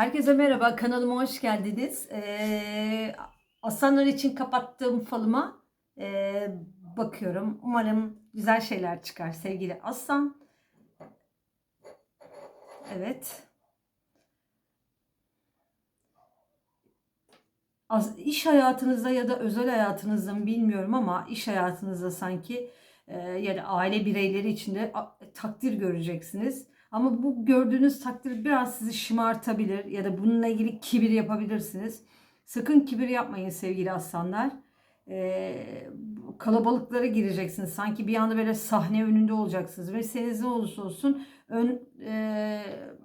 Herkese merhaba, kanalıma hoş geldiniz. Ee, aslanlar için kapattığım falıma ee, bakıyorum. Umarım güzel şeyler çıkar sevgili aslan. Evet. Az, iş hayatınızda ya da özel hayatınızda mı bilmiyorum ama iş hayatınızda sanki e, yani aile bireyleri içinde takdir göreceksiniz. Ama bu gördüğünüz takdir biraz sizi şımartabilir ya da bununla ilgili kibir yapabilirsiniz. Sakın kibir yapmayın sevgili aslanlar. Ee, kalabalıklara gireceksiniz. Sanki bir anda böyle sahne önünde olacaksınız. Mesleğiniz ne olursa olsun ön e,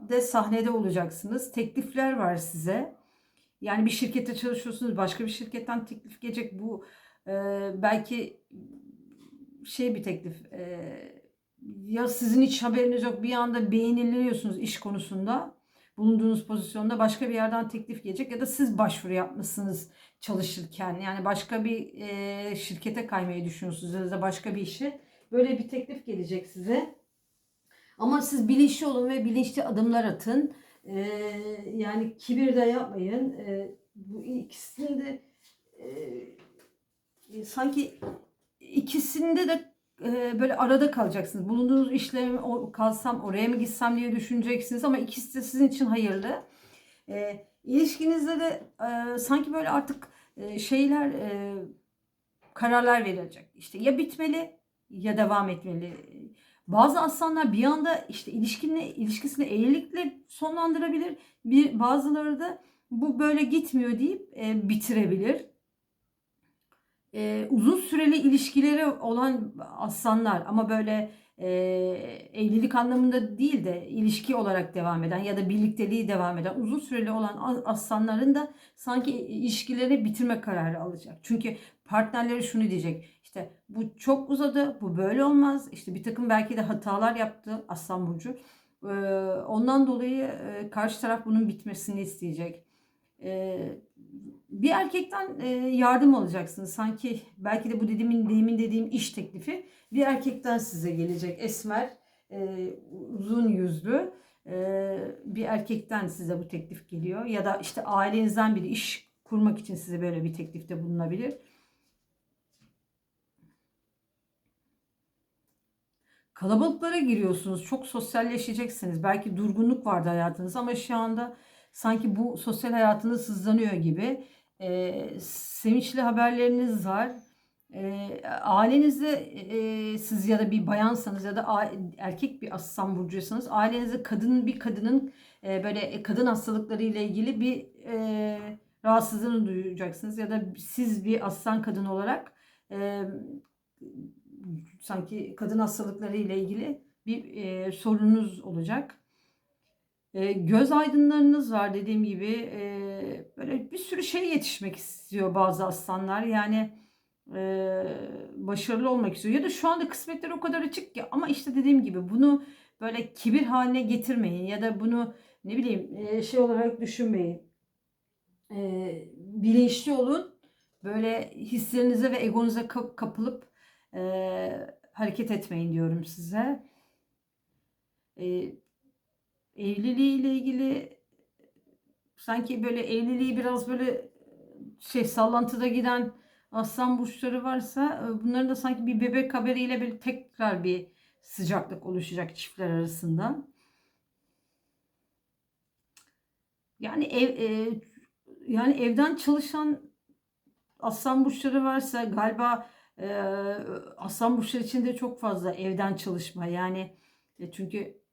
de sahnede olacaksınız. Teklifler var size. Yani bir şirkette çalışıyorsunuz. Başka bir şirketten teklif gelecek. Bu e, belki şey bir teklif. E, ya sizin hiç haberiniz yok bir anda beğeniliyorsunuz iş konusunda bulunduğunuz pozisyonda başka bir yerden teklif gelecek ya da siz başvuru yapmışsınız çalışırken. Yani başka bir e, şirkete kaymayı düşünüyorsunuz ya da başka bir işe böyle bir teklif gelecek size. Ama siz bilinçli olun ve bilinçli adımlar atın. E, yani kibir de yapmayın. E, bu ikisini de e, sanki ikisinde de e, böyle arada kalacaksınız. Bulunduğunuz işle kalsam oraya mı gitsem diye düşüneceksiniz ama ikisi de sizin için hayırlı. E, ilişkinizde de e, sanki böyle artık e, şeyler e, kararlar verilecek. İşte ya bitmeli ya devam etmeli. Bazı aslanlar bir anda işte ilişkini, ilişkisini evlilikle sonlandırabilir. Bir bazıları da bu böyle gitmiyor deyip e, bitirebilir e, uzun süreli ilişkileri olan aslanlar ama böyle e, evlilik anlamında değil de ilişki olarak devam eden ya da birlikteliği devam eden uzun süreli olan aslanların da sanki ilişkileri bitirme kararı alacak. Çünkü partnerleri şunu diyecek işte bu çok uzadı bu böyle olmaz işte bir takım belki de hatalar yaptı aslan burcu. E, ondan dolayı e, karşı taraf bunun bitmesini isteyecek. E, bir erkekten e, yardım alacaksınız. Sanki belki de bu dediğimin demin dediğim iş teklifi bir erkekten size gelecek. Esmer, e, uzun yüzlü e, bir erkekten size bu teklif geliyor. Ya da işte ailenizden biri iş kurmak için size böyle bir teklifte bulunabilir. Kalabalıklara giriyorsunuz. Çok sosyalleşeceksiniz. Belki durgunluk vardı hayatınızda ama şu anda sanki bu sosyal hayatınız hızlanıyor gibi. E, sevinçli haberleriniz var. E, ailenizde e, siz ya da bir bayansanız ya da a- erkek bir aslan burcuysanız ailenizde kadın bir kadının e, böyle kadın hastalıkları ile ilgili bir e, rahatsızlığını duyacaksınız ya da siz bir aslan kadın olarak e, sanki kadın hastalıkları ile ilgili bir e, sorununuz olacak. E, göz aydınlarınız var dediğim gibi e, böyle bir sürü şey yetişmek istiyor bazı aslanlar. Yani e, başarılı olmak istiyor. Ya da şu anda kısmetler o kadar açık ki ama işte dediğim gibi bunu böyle kibir haline getirmeyin ya da bunu ne bileyim şey olarak düşünmeyin. Bilinçli olun. Böyle hislerinize ve egonuza ka- kapılıp hareket etmeyin diyorum size. E, evliliğiyle ilgili sanki böyle evliliği biraz böyle şey sallantıda giden aslan burçları varsa e, bunların da sanki bir bebek haberiyle bir tekrar bir sıcaklık oluşacak çiftler arasında. Yani ev e, yani evden çalışan aslan burçları varsa galiba e, aslan burçları için de çok fazla evden çalışma yani e, çünkü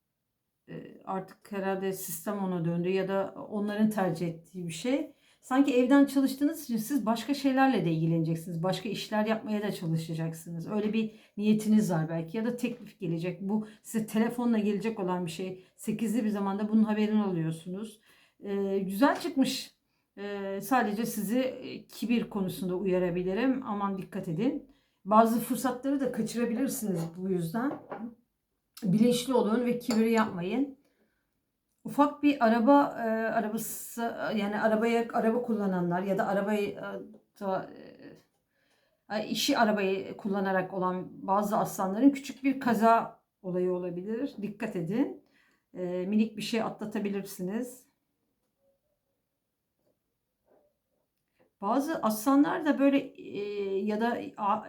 artık herhalde sistem ona döndü ya da onların tercih ettiği bir şey. Sanki evden çalıştığınız için siz başka şeylerle de ilgileneceksiniz. Başka işler yapmaya da çalışacaksınız. Öyle bir niyetiniz var belki ya da teklif gelecek. Bu size telefonla gelecek olan bir şey. Sekizli bir zamanda bunun haberini alıyorsunuz. E, güzel çıkmış. E, sadece sizi e, kibir konusunda uyarabilirim. Aman dikkat edin. Bazı fırsatları da kaçırabilirsiniz bu yüzden bilinçli olun ve kibir yapmayın. Ufak bir araba e, arabası yani arabaya araba kullananlar ya da arabayı e, da, e, işi arabayı kullanarak olan bazı aslanların küçük bir kaza olayı olabilir. Dikkat edin. E, minik bir şey atlatabilirsiniz. Bazı aslanlar da böyle e, ya da a-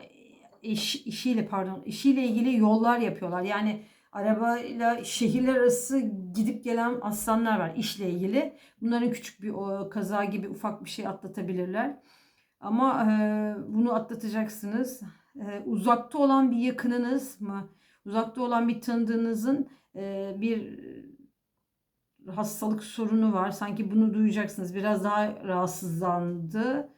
eş, işiyle pardon işiyle ilgili yollar yapıyorlar. Yani arabayla şehirler arası gidip gelen aslanlar var işle ilgili. Bunların küçük bir o, kaza gibi ufak bir şey atlatabilirler. Ama e, bunu atlatacaksınız. E, uzakta olan bir yakınınız mı? Uzakta olan bir tanıdığınızın e, bir hastalık sorunu var. Sanki bunu duyacaksınız. Biraz daha rahatsızlandı.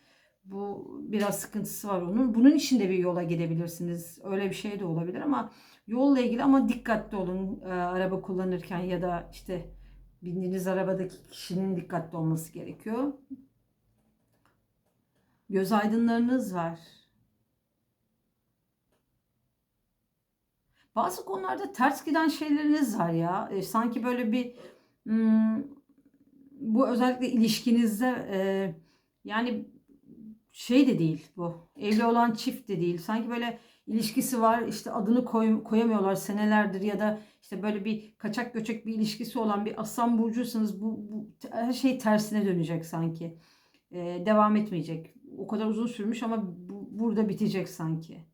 Bu biraz sıkıntısı var onun. Bunun için de bir yola gidebilirsiniz. Öyle bir şey de olabilir ama yolla ilgili ama dikkatli olun e, araba kullanırken ya da işte bindiğiniz arabadaki kişinin dikkatli olması gerekiyor. Göz aydınlarınız var. Bazı konularda ters giden şeyleriniz var ya. E, sanki böyle bir hmm, bu özellikle ilişkinizde e, yani şey de değil bu. Evli olan çift de değil. Sanki böyle ilişkisi var işte adını koy, koyamıyorlar senelerdir ya da işte böyle bir kaçak göçek bir ilişkisi olan bir aslan burcuysanız bu, bu her şey tersine dönecek sanki. E, devam etmeyecek. O kadar uzun sürmüş ama bu, burada bitecek sanki.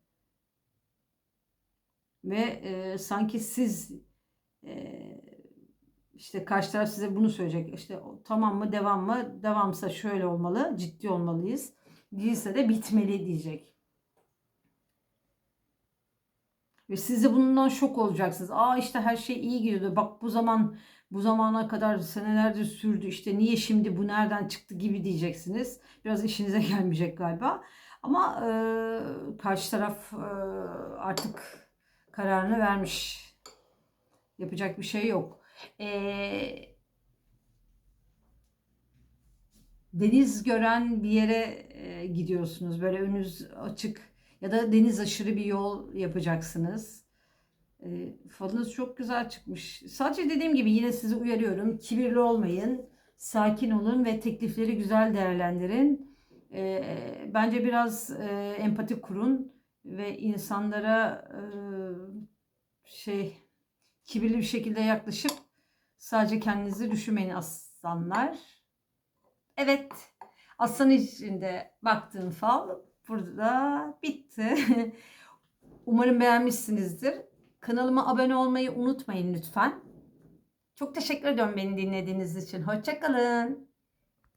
Ve e, sanki siz e, işte karşı taraf size bunu söyleyecek. İşte tamam mı devam mı? Devamsa şöyle olmalı. Ciddi olmalıyız. Değilse de bitmeli diyecek. Ve siz de bundan şok olacaksınız. Aa işte her şey iyi gidiyordu. Bak bu zaman bu zamana kadar senelerdir sürdü. İşte niye şimdi bu nereden çıktı gibi diyeceksiniz. Biraz işinize gelmeyecek galiba. Ama e, karşı taraf e, artık kararını vermiş. Yapacak bir şey yok. Ee, deniz gören bir yere e, gidiyorsunuz. Böyle önünüz açık ya da deniz aşırı bir yol yapacaksınız. E, falınız çok güzel çıkmış. Sadece dediğim gibi yine sizi uyarıyorum. Kibirli olmayın. Sakin olun ve teklifleri güzel değerlendirin. E, bence biraz e, empati kurun ve insanlara e, şey kibirli bir şekilde yaklaşıp sadece kendinizi düşünmeyin aslanlar. Evet. Aslan içinde baktığım fal burada bitti. Umarım beğenmişsinizdir. Kanalıma abone olmayı unutmayın lütfen. Çok teşekkür ediyorum beni dinlediğiniz için. Hoşçakalın.